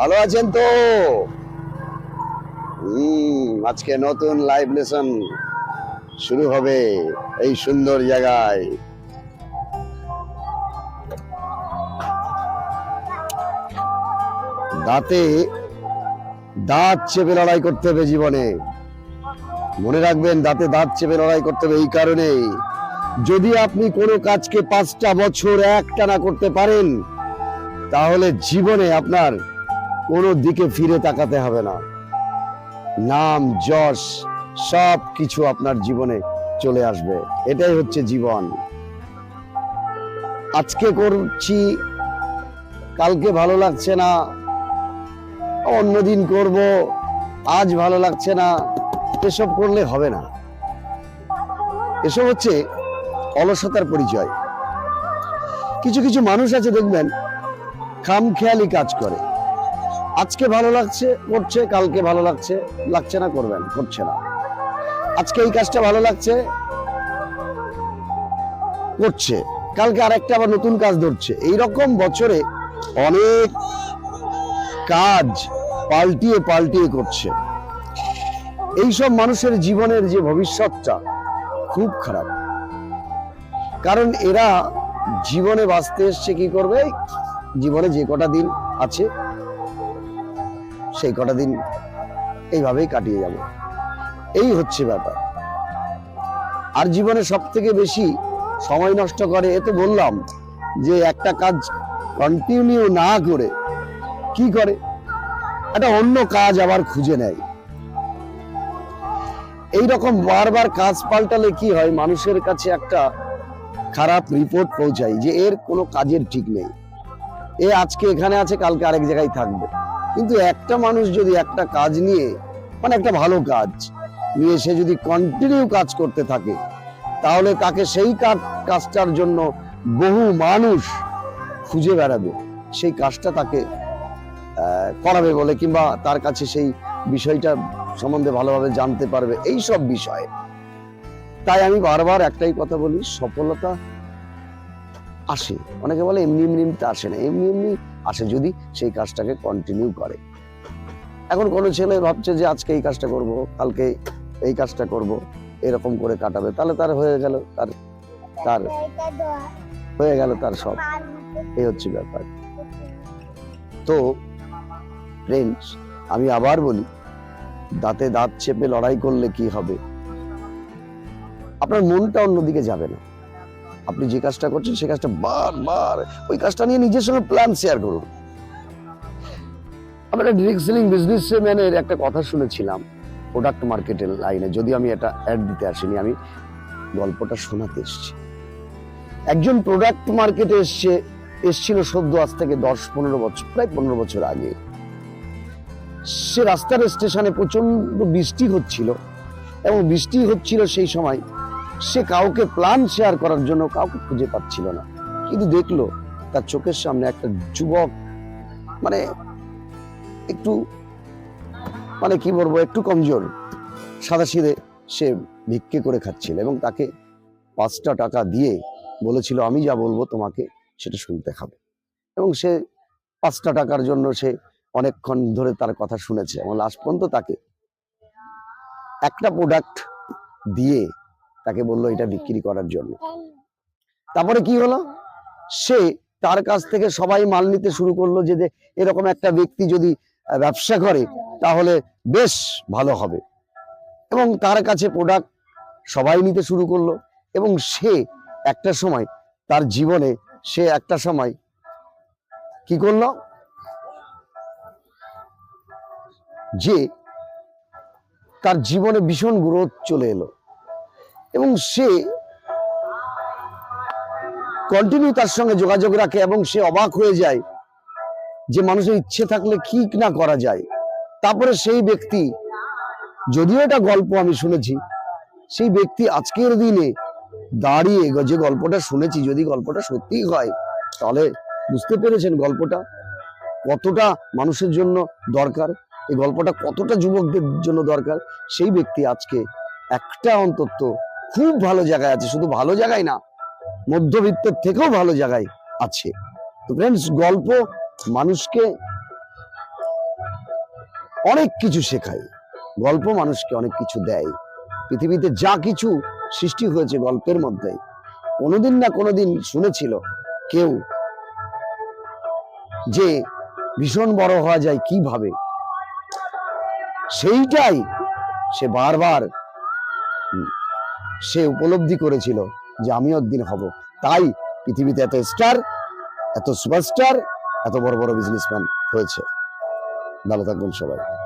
ভালো আছেন তো? আজকে নতুন লাইভ লেসন শুরু হবে এই সুন্দর জায়গায়। দাঁতে দাঁত চেপে লড়াই করতে হবে জীবনে। মনে রাখবেন, দাঁতে দাঁত চেপে লড়াই করতে হবে এই কারণেই। যদি আপনি কোনো কাজকে পাঁচটা বছর একটানা করতে পারেন, তাহলে জীবনে আপনার কোনো দিকে ফিরে তাকাতে হবে না। নাম, যশ সব কিছু আপনার জীবনে চলে আসবে। এটাই হচ্ছে জীবন। আজকে করছি, কালকে ভালো লাগছে না, অন্যদিন করব, আজ ভালো লাগছে না, এসব করলে হবে না। এসব হচ্ছে অলসতার পরিচয়। কিছু কিছু মানুষ আছে দেখবেন, খামখেয়ালি কাজ করে। আজকে ভালো লাগছে, করছে, কালকে ভালো লাগছে লাগছে না, করবেন, করছে না। আজকে এই কাজটা ভালো লাগছে, করছে। কালকে আরেকটা আবার নতুন কাজ ধরছে। এই রকম বছরে অনেক কাজ পাল্টিয়ে পাল্টিয়ে করছে। এইসব মানুষের জীবনের যে ভবিষ্যৎটা খুব খারাপ। কারণ এরা জীবনে বাঁচতে এসছে, কি করবে? জীবনে যে কটা দিন আছে সেই কটা দিন এইভাবেই কাটিয়ে যাবে। এই হচ্ছে ব্যাপার। আর জীবনে সব থেকে বেশি সময় নষ্ট করে, এ তো বললাম, যে একটা কাজ কন্টিনিউ না করে কি করে? একটা অন্য কাজ আবার খুঁজে নেয়। এই রকম বারবার কাজ পাল্টালে কি হয়? মানুষের কাছে একটা খারাপ রিপোর্ট পৌঁছায় যে এর কোনো কাজের ঠিক নেই। এ আজকে এখানে আছে, কালকে আরেক জায়গায় থাকবে। কিন্তু একটা মানুষ যদি একটা কাজ নিয়ে মানে একটা ভালো কাজ নিয়ে সে যদি কন্টিনিউ কাজ করতে থাকে, তাহলে তাকে সেই কাজ, কাজটার জন্য বহু মানুষ খুঁজে বেড়াবে। সেই কাজটা তাকে করাবে বলে কিংবা তার কাছে সেই বিষয়টা সম্বন্ধে ভালোভাবে জানতে পারবে, এই সব বিষয়ে। তাই আমি বারবার একটাই কথা বলি, সফলতা আসে। অনেকে বলে এমনি এমনি এমনিতে আসে না। এমনি এমনি আসে যদি সেই কাজটাকে কন্টিনিউ করে। এখন কোনো ছেলে ভাবছে যে আজকে এই কাজটা করব, কালকে এই কাজটা করব, এরকম করে কাটাবে, তাহলে তার হয়ে গেল তার তার হয়ে গেল তার সব। এই হচ্ছে ব্যাপার। তো ফ্রেন্ডস আমি আবার বলি, দাঁতে দাঁত চেপে লড়াই করলে কি হবে? আপনার মনটা অন্যদিকে যাবে না। আপনি যে কাজটা করছেন, সে কাজটা বারবার, ওই কাজটা নিয়ে নিজের সঙ্গে প্ল্যান শেয়ার করুন। আমরা ডিরেক্ট সেলিং বিজনেস ম্যানের একটা কথা শুনেছিলাম প্রোডাক্ট মার্কেটের লাইনে যদি আমি এটা অ্যাড দিতে আসিনি, আমি গল্পটা শোনাতে এসেছি। একজন প্রোডাক্ট মার্কেটে এসছে, এসছিল সদ্য আজ থেকে দশ, পনেরো বছর, প্রায় পনেরো বছর আগে। সে রাস্তার স্টেশনে প্রচণ্ড বৃষ্টি হচ্ছিল, এবং বৃষ্টি হচ্ছিল সেই সময় সে কাউকে প্ল্যান শেয়ার করার জন্য কাউকে খুঁজে পাচ্ছিল না। কিন্তু দেখল, তার চোখের সামনে একটা যুবক মানে একটু মানে কি বলব, একটু কমজোর। সাদা সিধে সে ভিক্ষে করে খাচ্ছিল এবং তাকে পাঁচটা টাকা দিয়ে বলেছিল, আমি যা বলব তোমাকে সেটা শুনতে হবে। এবং সে পাঁচটা টাকার জন্য সে অনেকক্ষণ ধরে তার কথা শুনেছে এবং লাস্ট পর্যন্ত তাকে একটা প্রোডাক্ট দিয়ে তাকে বলল এটা বিক্রি করার জন্য। তারপরে কি হলো? সে তার কাছ থেকে সবাই মাল নিতে শুরু করল যে এরকম একটা ব্যক্তি যদি ব্যবসা করে তাহলে বেশ ভালো হবে। এবং তার কাছে প্রোডাক্ট সবাই নিতে শুরু করল এবং সে একটা সময় তার জীবনে সে একটা সময় কি করল? যে তার জীবনে ভীষণ গ্রোথ চলে এলো। এবং সে কন্টিনিউ তার সঙ্গে যোগাযোগ রাখে এবং সে অবাক হয়ে যায় যে মানুষের ইচ্ছে থাকলে কি না করা যায়। তারপরে সেই ব্যক্তি, যদিও এটা গল্প আমি শুনেছি, সেই ব্যক্তি আজকের দিনে দাঁড়িয়ে যে গল্পটা শুনেছি, যদি গল্পটা সত্যি হয়, তাহলে বুঝতে পেরেছেন গল্পটা কতটা মানুষের জন্য দরকার, এই গল্পটা কতটা যুবকদের জন্য দরকার, সেই ব্যক্তি আজকে একটা অন্তত খুব ভালো জায়গায় আছে, শুধু ভালো জায়গায় না মধ্যবিত্তের থেকেও ভালো জায়গায় আছে। তো ফ্রেন্ডস গল্প মানুষকে অনেক কিছু শেখায়। গল্প মানুষকে অনেক কিছু দেয়। পৃথিবীতে যা কিছু সৃষ্টি হয়েছে গল্পের মধ্যে, কোনোদিন না কোনোদিন শুনেছিল কেউ যে ভীষণ বড় হওয়া যায় কীভাবে। সেইটাই সে বারবার সে উপলব্ধি করেছিল যে আমিও একদিন হব। তাই পৃথিবীতে এত স্টার এত সুপারস্টার এত বড় বড় বিজনেসম্যান হয়েছে। ভালো থাকবেন সবাই।